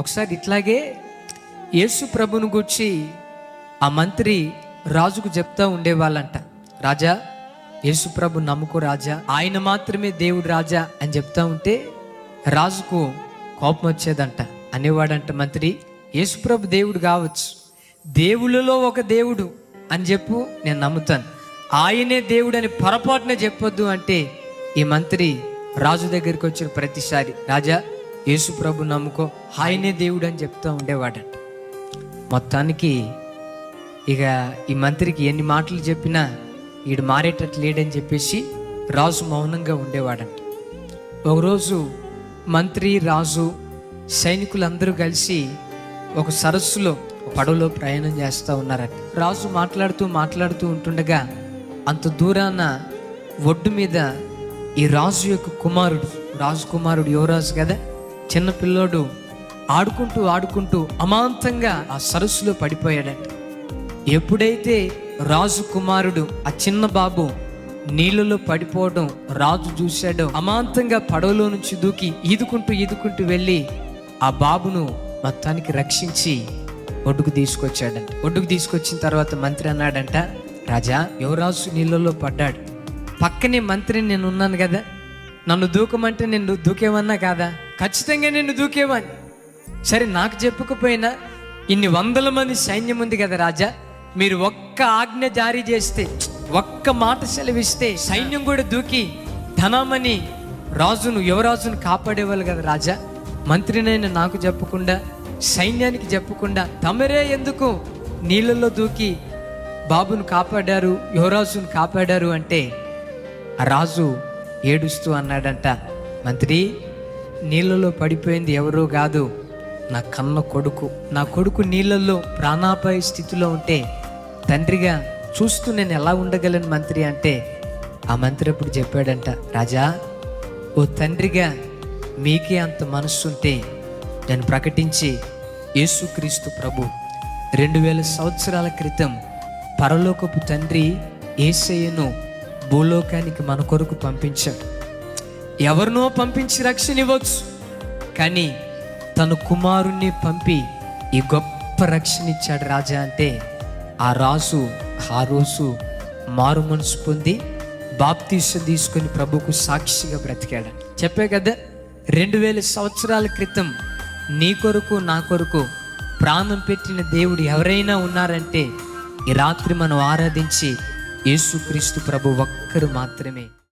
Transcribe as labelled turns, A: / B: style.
A: ఒకసారి ఇట్లాగే యేసు ప్రభును గూర్చి ఆ మంత్రి రాజుకు చెప్తా ఉండేవాళ్ళంట. రాజా యేసు ప్రభు నమ్ముకో రాజా ఆయన మాత్రమే దేవుడు రాజా అని చెప్తా ఉంటే రాజుకు కోపం వచ్చేదంట. అనేవాడంట మంత్రి యేసు ప్రభు దేవుడు కావచ్చు. దేవుళ్ళలో ఒక దేవుడు అని చెప్పు నేను నమ్ముతాను. ఆయనే దేవుడు అని పొరపాటున చెప్పొద్దు అంటే ఈ మంత్రి రాజు దగ్గరికి వచ్చిన ప్రతిసారి రాజా యేసు ప్రభు నమ్ముకో. ఆయనే దేవుడు అని చెప్తూ ఉండేవాడంట మొత్తానికి ఇక ఈ మంత్రికి ఎన్ని మాటలు చెప్పినా ఈడు మారేటట్లు లేడని చెప్పేసి రాజు మౌనంగా ఉండేవాడంట ఒకరోజు మంత్రి రాజు సైనికులందరూ కలిసి ఒక సరస్సులో పడవలో ప్రయాణం చేస్తూ ఉన్నారట. రాజు మాట్లాడుతూ మాట్లాడుతూ ఉంటుండగా అంత దూరాన ఒడ్డు మీద ఈ రాజు యొక్క కుమారుడు రాజు కుమారుడు యువరాజు కదా? చిన్న పిల్లోడు ఆడుకుంటూ ఆడుకుంటూ అమాంతంగా ఆ సరస్సులో పడిపోయాడంట. ఎప్పుడైతే రాజు కుమారుడు ఆ చిన్న బాబు నీళ్ళలో పడిపోవడం రాజు చూశాడో అమాంతంగా పడవలో నుంచి దూకి ఈదుకుంటూ ఈదుకుంటూ వెళ్ళి ఆ బాబును మొత్తానికి రక్షించి ఒడ్డుకు తీసుకొచ్చాడంట. ఒడ్డుకు తీసుకొచ్చిన తర్వాత మంత్రి అన్నాడంట రాజా యువరాజు నీళ్ళలో పడ్డాడు. పక్కనే మంత్రి నేను ఉన్నాను కదా నన్ను దూకమంటే నేను దూకేవన్నా కాదా? ఖచ్చితంగా నిన్ను దూకేవాన్ని సరే నాకు చెప్పుకపోయినా ఇన్ని వందల మంది సైన్యం ఉంది కదా రాజా. మీరు ఒక్క ఆజ్ఞ జారీ చేస్తే ఒక్క మాట సెలవిస్తే సైన్యం కూడా దూకి ధనమని రాజును యువరాజును కాపాడేవాళ్ళు కదా రాజా. మంత్రినైనా నాకు చెప్పకుండా సైన్యానికి చెప్పకుండా తమరే ఎందుకు నీళ్ళల్లో దూకి బాబును కాపాడారు యువరాజును కాపాడారు అంటే రాజు ఏడుస్తూ అన్నాడంట. మంత్రి నీళ్ళలో పడిపోయింది ఎవరో కాదు. నా కన్న కొడుకు. నా కొడుకు నీళ్ళల్లో ప్రాణాపాయ స్థితిలో ఉంటే తండ్రిగా చూస్తూ నేను ఎలా ఉండగలను మంత్రి అంటే ఆ మంత్రి అప్పుడు చెప్పాడంట. రాజా ఓ తండ్రిగా మీకే అంత మనస్సుంటే నేను ప్రకటించి యేసుక్రీస్తు ప్రభు. రెండు వేల సంవత్సరాల క్రితం పరలోకపు తండ్రి ఏసయ్యను భూలోకానికి మన కొరకు పంపించాడు. ఎవరినో పంపించి రక్షణ ఇవ్వచ్చు కానీ తన కుమారుణ్ణి పంపి ఈ గొప్ప రక్షణ ఇచ్చాడు రాజా అంటే ఆ రాజు ఆ రోజు మారు మనసు పొంది బాప్తీసం తీసుకొని ప్రభుకు సాక్షిగా బ్రతికాడు. చెప్పే కదా రెండు వేల సంవత్సరాల క్రితం నీ కొరకు నా కొరకు ప్రాణం పెట్టిన దేవుడు ఎవరైనా ఉన్నారంటే ఈ రాత్రి మనం ఆరాధించి యేసుక్రీస్తు ప్రభు ఒక్కరు మాత్రమే.